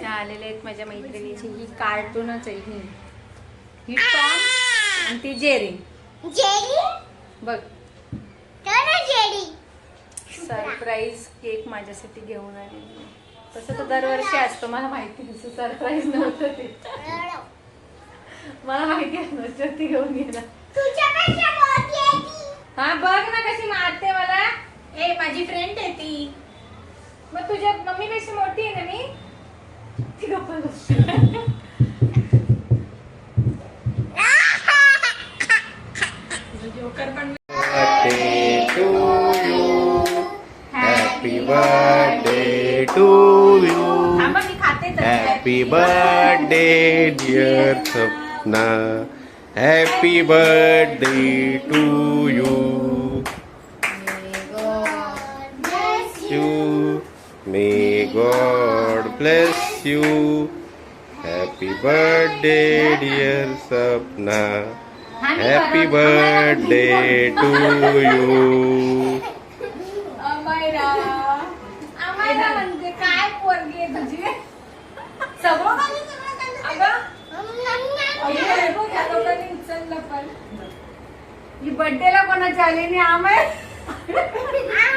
त्या आलेल्या आहेत माझ्या मैत्रिणीची. ही कार्टूनच आहे ही. ही टॉम आणि ती जेरी. जेरी? बघ. सरप्राईज केक माझ्यासाठी घेऊन आलेली तसं तर दरवर्षी असतो मला माहिती सरप्राईज नव्हतं ते. मला माहिती आहे ती घेऊन ती. हा बघ ना कशी मारते मला. ए माझी फ्रेंड आहे ती. मग तुझ्या मम्मी पेक्षा मोठी आहे ना मी? ती गप्प बसते. जोकर पण birthday to you. Happy birthday to you. थांबा मी खाते तर Happy birthday, dear Sapna. Happy birthday to you. You. May God bless you. Happy birthday, dear Sapna. Happy birthday to you. Amayra Amayra म्हणजे काय पोरगी आहे तुझी सगळं खाल्लं, सगळं खाल्लं. अगं, अगं, हे बघ, या लोकांनी उचललं पण. ही बर्थडेला कोणाची आली नाही आमय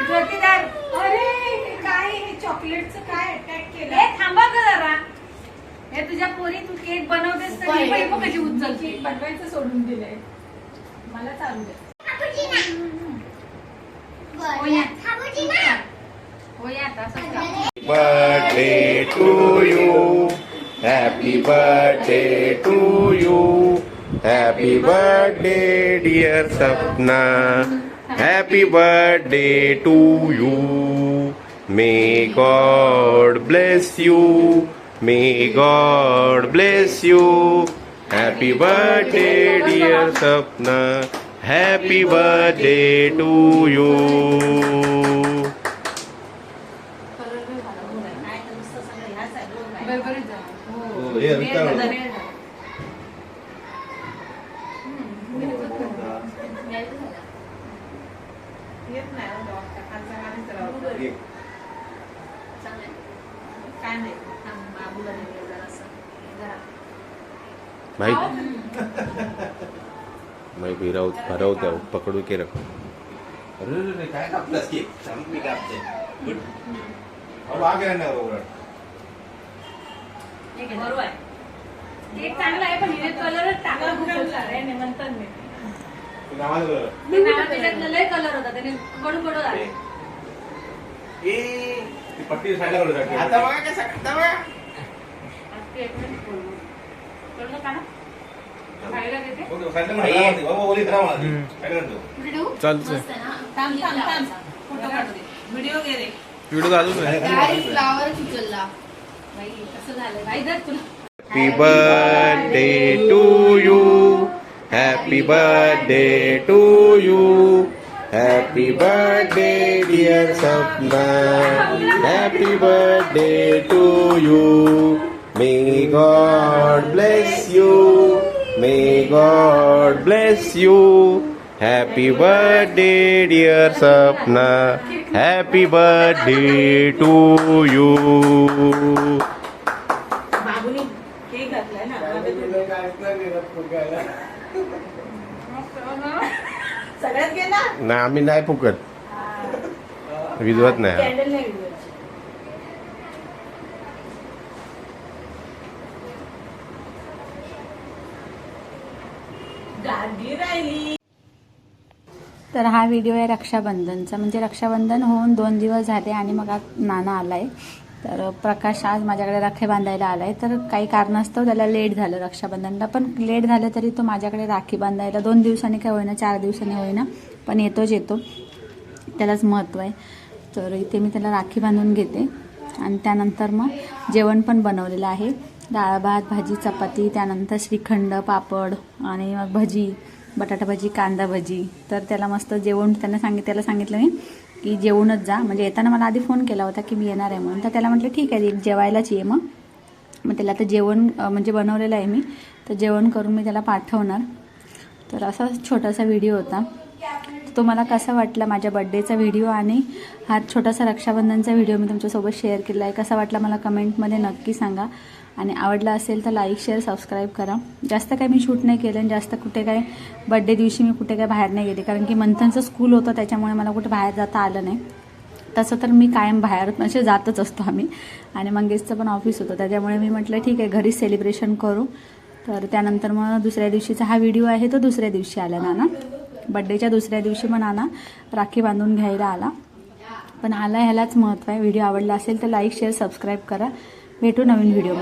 ज्योतिदार. अरे हे काय हे चॉकलेटचं काय अटॅक केलं? हे थांबा ग जरा. हे तुझ्या पोरी तू केक बनवतेस तर ही बाई बघ कशी उचलते. बनवायचं सोडून दिलंय. मला चालू दे. होया. होया आता असं birthday to you. Happy birthday to you. Happy birthday, dear Sapna. Happy birthday to you. May God bless you. May God bless you. Happy birthday, dear Sapna. Happy birthday to you. काय नाही थांब, बाबूला दे जरासं. जरा. भाई मैं भी राहू भरवत्या पकडू के रख अरे रे रे, काय कापलास की सांग मी कापते गुड अहो आ गया ना ओरड ठीक आहे, बरोबर आहे. केक चांगला आहे पण हिने कलरच टाकला खूप होता रे, नाही म्हणतात मी. तू बोल. ते नावात त्याच्यातनं लय कलर होता त्याने कडू कडू झाले. ती पट्टी साईडला कडू टाक. आता बघा कसं आता बघा. कळलं का? ना खायला देते. बघ, साईडला कडू राहा म्हणते. बाबा, ओली राहा म्हणते. साईडला कडू. कुठे ठेवू चालतंय थांब थांब थांब. फोटो काढू दे. व्हिडिओ घे रे. व्हिडिओ चालू आहे फ्लावर उचलला बाई कसं झालं बाई धर तुला. Happy birthday to. Happy birthday to you. Happy birthday, dear Sapna. Happy birthday to you. May God bless you. May God bless you. Happy birthday, dear Sapna. Happy birthday to you. बाबूनी cake घातलाय ना सगळ्यात गेला? ना आम्ही नाही फुकत. विजवत नाही. Candle नाही विजवायची. गाडी राहिली. तर हा व्हिडिओ आहे रक्षाबंधनचा. म्हणजे रक्षाबंधन होऊन दोन दिवस झाले आणि मग आज नाना आलाय. तर प्रकाश आज माझ्याकडे राखी बांधायला आलाय. तर काही कारणास्तव त्याला लेट झालं रक्षाबंधनला. पण लेट झालं तरी तो माझ्याकडे राखी बांधायला दोन दिवसांनी काय होईना चार दिवसांनी होईना. पण येतोच येतो. त्यालाच महत्त्व आहे. तर इथे मी त्याला राखी बांधून घेते. आणि त्यानंतर मग जेवण पण बनवलेलं आहे. डाळ भात भाजी चपाती त्यानंतर श्रीखंड पापड आणि मग भजी बटाटा भजी कांदा भजी. तर त्याला मस्त जेवण त्यांना सांगित त्याला सांगितलं मी. की जेवूनच जा. म्हणजे येताना मला आधी फोन केला होता की मी येणार आहे म्हणून. तर त्याला म्हटलं ठीक आहे जेवायलाच ये मग. मग त्याला आता जेवण म्हणजे बनवलेलं आहे मी. तर जेवण करून मी त्याला पाठवणार. तर असा छोटासा व्हिडिओ होता. तुम्हाला कसा वाटला माझ्या बड्डेचा व्हिडिओ आणि हा छोटासा रक्षाबंधनचा व्हिडिओ मी तुमच्यासोबत शेअर केला आहे कसा वाटला मला कमेंटमध्ये नक्की सांगा. आणि आवडला असेल तर लाईक शेअर सबस्क्राईब करा. जास्त काही मी शूट नाही केलं आणि जास्त कुठे काय बड्डे दिवशी मी कुठे काय बाहेर नाही गेले. कारण की मंथनचं स्कूल होतं त्याच्यामुळे मला कुठे बाहेर जाता आलं नाही. तसं तर मी कायम बाहेर म्हणजे जातच असतो आम्ही. आणि मंगेशचं पण ऑफिस होतं त्याच्यामुळे मी म्हटलं ठीक आहे घरीच सेलिब्रेशन करू. तर त्यानंतर मग दुसऱ्या दिवशीचा हा व्हिडिओ आहे तो दुसऱ्या दिवशी आला ना बड्डेच्या दुसऱ्या दिवशी पण आना राखी बांधून घ्यायला आला. पण आला ह्यालाच महत्त्व आहे. व्हिडिओ आवडला असेल तर लाईक शेअर सबस्क्राईब करा. भेटू नवीन व्हिडिओमध्ये